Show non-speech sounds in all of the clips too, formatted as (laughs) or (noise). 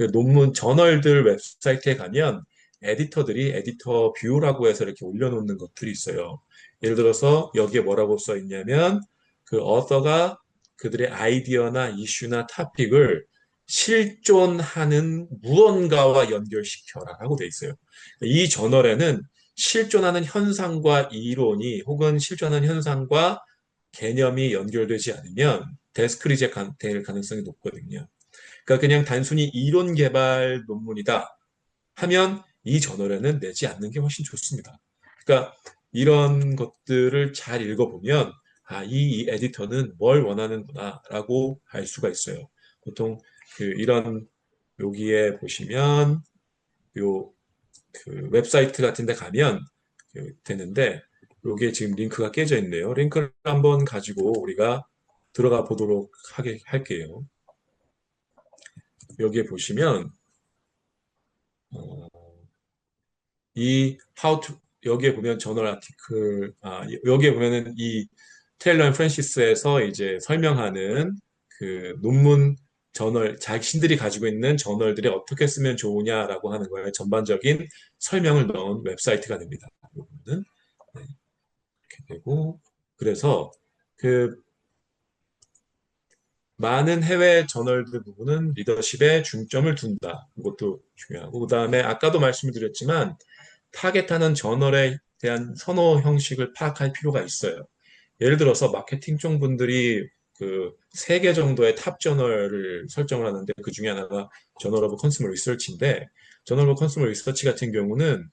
그 논문 저널들 웹사이트에 가면 에디터들이 에디터 뷰라고 해서 이렇게 올려놓는 것들이 있어요. 예를 들어서 여기에 뭐라고 써 있냐면 그 어서가 그들의 아이디어나 이슈나 타픽을 실존하는 무언가와 연결시켜라라고 돼 있어요. 이 저널에는 실존하는 현상과 이론이 혹은 실존하는 현상과 개념이 연결되지 않으면 데스크 리젝 될 가능성이 높거든요. 그러니까 그냥 단순히 이론 개발 논문이다 하면 이 저널에는 내지 않는 게 훨씬 좋습니다. 그러니까 이런 것들을 잘 읽어보면 아, 이, 이 에디터는 뭘 원하는구나라고 알 수가 있어요. 보통 그 이런 여기에 보시면 요 그 웹사이트 같은 데 가면 그 되는데 여기에 지금 링크가 깨져 있네요. 링크를 한번 가지고 우리가 들어가 보도록 하게 할게요. 여기에 보시면 어, 이 how to 여기에 보면 저널 아티클 아, 여기에 보면은 이 테일러 앤 프랜시스에서 이제 설명하는 그 논문 저널 자신들이 가지고 있는 저널들이 어떻게 쓰면 좋으냐라고 하는 거에 전반적인 설명을 넣은 웹사이트가 됩니다. 이거는 네. 이렇게 되고 그래서 그 많은 해외 저널들 부분은 리더십에 중점을 둔다. 이것도 중요하고 그 다음에 아까도 말씀을 드렸지만 타겟하는 저널에 대한 선호 형식을 파악할 필요가 있어요. 예를 들어서 마케팅 쪽 분들이 그 세 개 정도의 탑 저널을 설정을 하는데 그 중에 하나가 저널 오브 컨슈머 리서치인데 저널 오브 컨슈머 리서치 같은 경우는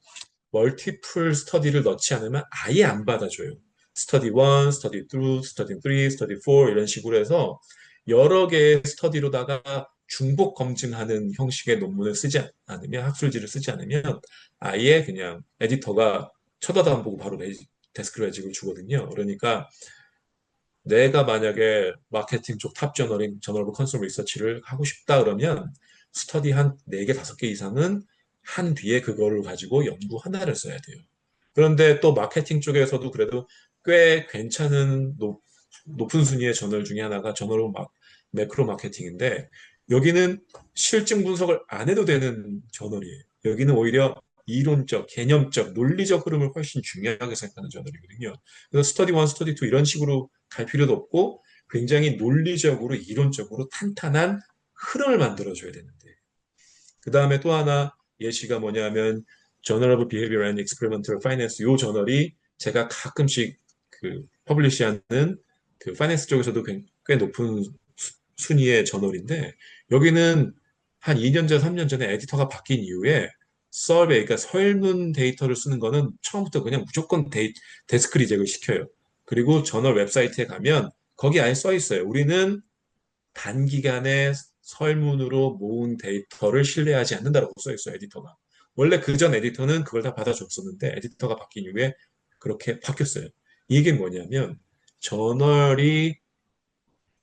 멀티플 스터디를 넣지 않으면 아예 안 받아줘요. 스터디 1, 스터디 2, 스터디 3, 스터디 4 이런 식으로 해서 여러 개의 스터디로다가 중복 검증하는 형식의 논문을 쓰지 않으면 학술지를 쓰지 않으면 아예 그냥 에디터가 쳐다도 안 보고 바로 데스크 매직을 주거든요. 그러니까 내가 만약에 마케팅 쪽 탑 저널인 저널 오브 컨슈머 리서치를 하고 싶다 그러면 스터디 한 4개, 5개 이상은 한 뒤에 그거를 가지고 연구 하나를 써야 돼요. 그런데 또 마케팅 쪽에서도 그래도 꽤 괜찮은 높, 높은 순위의 저널 중에 하나가 저널 오브 매크로 마케팅인데 여기는 실증 분석을 안 해도 되는 저널이에요. 여기는 오히려 이론적, 개념적, 논리적 흐름을 훨씬 중요하게 생각하는 저널이거든요. 그래서 스터디 1, 스터디 2 이런 식으로 갈 필요도 없고 굉장히 논리적으로, 이론적으로 탄탄한 흐름을 만들어줘야 되는데 그 다음에 또 하나 예시가 뭐냐면 Journal of Behavior and 이 저널이 제가 가끔씩 그 퍼블리시하는 그 파이낸스 쪽에서도 꽤 높은 순위의 저널인데 여기는 한 2년 전, 3년 전에 에디터가 바뀐 이후에 서베이, 그러니까 설문 데이터를 쓰는 거는 처음부터 그냥 무조건 데이, 데스크 리젝을 시켜요. 그리고 저널 웹사이트에 가면 거기 아예 써 있어요. 우리는 단기간에 설문으로 모은 데이터를 신뢰하지 않는다고 써 있어요, 에디터가. 원래 그 전 에디터는 그걸 다 받아줬었는데 에디터가 바뀐 이후에 그렇게 바뀌었어요. 이게 뭐냐면 저널이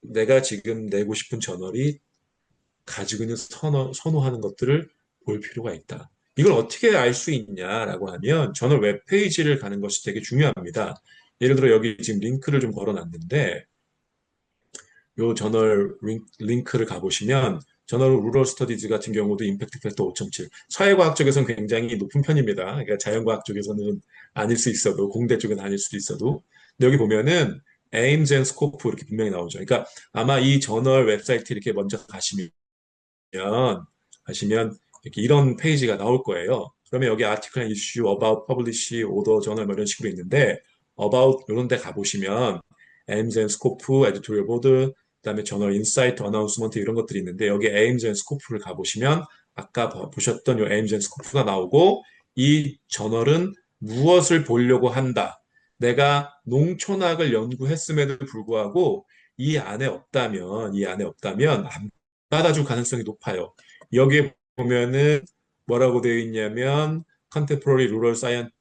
내가 지금 내고 싶은 저널이 가지고 있는 선호, 선호하는 것들을 볼 필요가 있다. 이걸 어떻게 알 수 있냐라고 하면 저널 웹페이지를 가는 것이 되게 중요합니다. 예를 들어 여기 지금 링크를 좀 걸어놨는데 요 저널 링크를 가보시면 저널 루럴 스터디즈 같은 경우도 임팩트 팩터 5.7 사회과학 쪽에서는 굉장히 높은 편입니다. 그러니까 자연과학 쪽에서는 아닐 수 있어도 공대 쪽은 아닐 수도 있어도 근데 여기 보면은 에임즈 앤 스코프 이렇게 분명히 나오죠. 그러니까 아마 이 저널 웹사이트 이렇게 먼저 가시면 가시면 이렇게 이런 페이지가 나올 거예요. 그러면 여기 앤 이슈, about, 뭐 이런 식으로 있는데 about 이런 데 가보시면 aims and scope, editorial board, 그다음에 저널 인사이트, 어나운스먼트 이런 것들이 있는데 여기 aims and scope를 가보시면 아까 보셨던 요 aims and scope가 나오고 이 저널은 무엇을 보려고 한다. 내가 농촌학을 연구했음에도 불구하고 이 안에 없다면 이 안에 없다면 안 받아줄 가능성이 높아요. 여기에 보면은 뭐라고 되어 있냐면 Contemporary Rural Science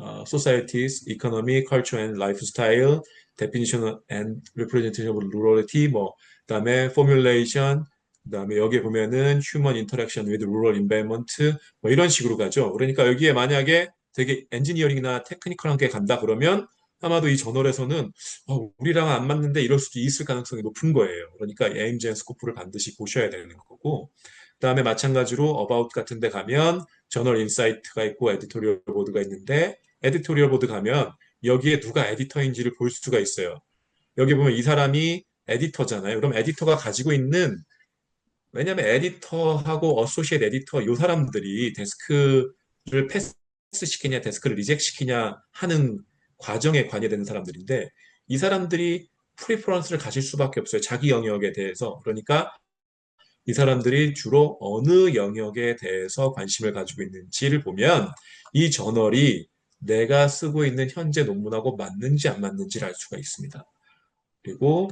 uh, Societies, Economy, Culture and Lifestyle, Definition and Representation of Rurality, 뭐 그다음에 Formulation, 그다음에 여기에 보면은 Human Interaction with Rural Environment, 뭐 이런 식으로 가죠. 그러니까 여기에 만약에 되게 엔지니어링이나 테크니컬한 게 간다 그러면 아마도 이 저널에서는 어, 우리랑 안 맞는데 이럴 수도 있을 가능성이 높은 거예요. 그러니까 앤 스코프를 반드시 보셔야 되는 거고 그다음에 마찬가지로 어바웃 같은 데 가면 저널 인사이트가 있고 에디토리얼 보드가 있는데 에디토리얼 보드 가면 여기에 누가 에디터인지를 볼 수가 있어요. 여기 보면 이 사람이 에디터잖아요. 그럼 에디터가 가지고 있는 왜냐하면 에디터하고 어소시에트 에디터 이 사람들이 데스크를 패스 시키냐 데스크를 리젝 시키냐 하는 과정에 관여되는 사람들인데 이 사람들이 프리퍼런스를 가질 수밖에 없어요. 자기 영역에 대해서. 그러니까 이 사람들이 주로 어느 영역에 대해서 관심을 가지고 있는지를 보면 이 저널이 내가 쓰고 있는 현재 논문하고 맞는지 안 맞는지를 알 수가 있습니다. 그리고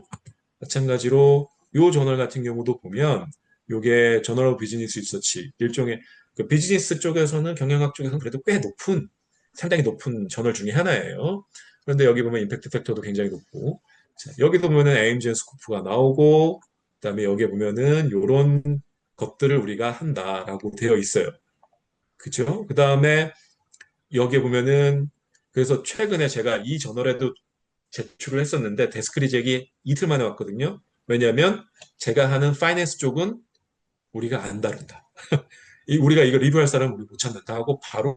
마찬가지로 이 저널 같은 경우도 보면 이게 저널 오브 비즈니스 리서치 일종의 그 비즈니스 쪽에서는 경영학 쪽에서는 그래도 꽤 높은 상당히 높은 저널 중에 하나예요. 그런데 여기 보면 임팩트 팩터도 굉장히 높고 자, 여기도 보면은 에임즈 스코프가 나오고 그다음에 여기에 보면은 이런 것들을 우리가 한다라고 되어 있어요. 그죠? 그다음에 여기에 보면은 그래서 최근에 제가 이 저널에도 제출을 했었는데 데스크 리젝이 이틀 만에 왔거든요. 왜냐하면 제가 하는 파이낸스 쪽은 우리가 안 다룬다. (laughs) 우리가 이거 리뷰할 사람은 우리 못 찾는다 하고 바로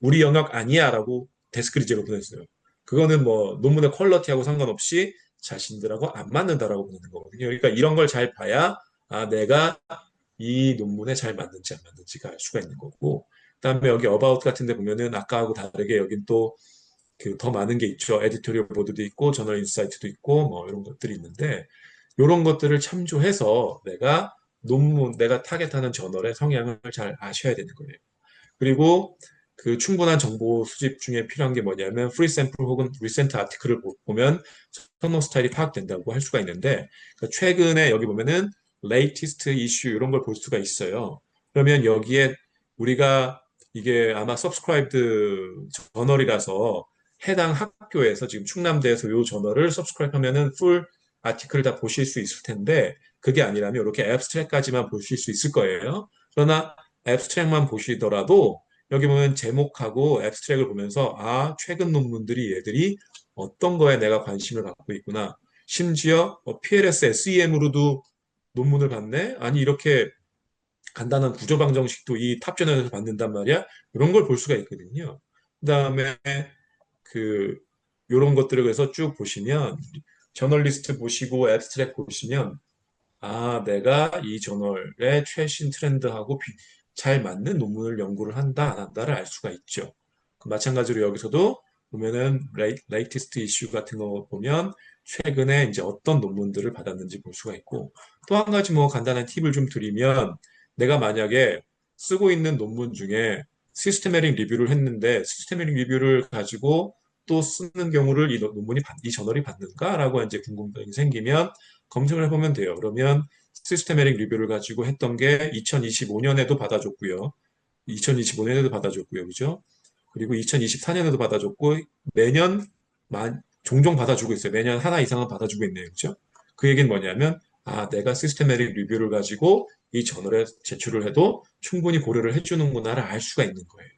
우리 영역 아니야라고 데스크 리젝을 보냈어요. 그거는 뭐 논문의 퀄러티하고 상관없이 자신들하고 안 맞는다라고 보는 거거든요. 그러니까 이런 걸 잘 봐야 아 내가 이 논문에 잘 맞는지 안 맞는지가 알 수가 있는 거고 그다음에 여기 어바웃 같은 데 보면은 아까하고 다르게 여긴 또 그 더 많은 게 있죠. 에디토리얼 보드도 있고 저널 인사이트도 있고 뭐 이런 것들이 있는데 이런 것들을 참조해서 내가 논문 내가 타겟하는 저널의 성향을 잘 아셔야 되는 거예요. 그리고 그 충분한 정보 수집 중에 필요한 게 뭐냐면 프리 샘플 혹은 리센트 아티클을 보면 선호 스타일이 파악된다고 할 수가 있는데 그러니까 최근에 여기 보면은 latest 이슈 이런 걸 볼 수가 있어요. 그러면 여기에 우리가 이게 아마 서브스크라이브드 저널이라서 해당 학교에서 지금 충남대에서 이 저널을 서브스크라이브 하면은 풀 아티클을 다 보실 수 있을 텐데 그게 아니라면 이렇게 앱스트랙까지만 보실 수 있을 거예요. 그러나 앱스트랙만 보시더라도 여기 보면 제목하고 앱스트랙을 보면서 아 최근 논문들이 얘들이 어떤 거에 내가 관심을 갖고 있구나. 심지어 뭐 PLS, SEM으로도 논문을 봤네. 아니 이렇게 간단한 구조 방정식도 이 탑저널에서 받는단 말이야. 이런 걸 볼 수가 있거든요. 그다음에 그 이런 것들을 그래서 쭉 보시면 저널리스트 보시고 앱스트랙 보시면 아 내가 이 저널의 최신 트렌드하고 비, 잘 맞는 논문을 연구를 한다 안 한다를 알 수가 있죠. 그 마찬가지로 여기서도 보면은 레이티스트 이슈 같은 거 보면 최근에 이제 어떤 논문들을 받았는지 볼 수가 있고 또 한 가지 뭐 간단한 팁을 좀 드리면 내가 만약에 쓰고 있는 논문 중에 시스테메릭 리뷰를 했는데 시스테메릭 리뷰를 가지고 또 쓰는 경우를 이 논문이 이 저널이 받는가라고 이제 궁금증이 생기면 검색을 해보면 돼요. 그러면 시스테메릭 리뷰를 가지고 했던 게 2025년에도 받아줬고요. 2025년에도 받아줬고요. 그죠? 그리고 2024년에도 받아줬고 매년 만, 종종 받아주고 있어요. 매년 하나 이상은 받아주고 있네요. 그죠? 그 얘기는 뭐냐면 아, 내가 시스테메릭 리뷰를 가지고 이 저널에 제출을 해도 충분히 고려를 해주는구나를 알 수가 있는 거예요.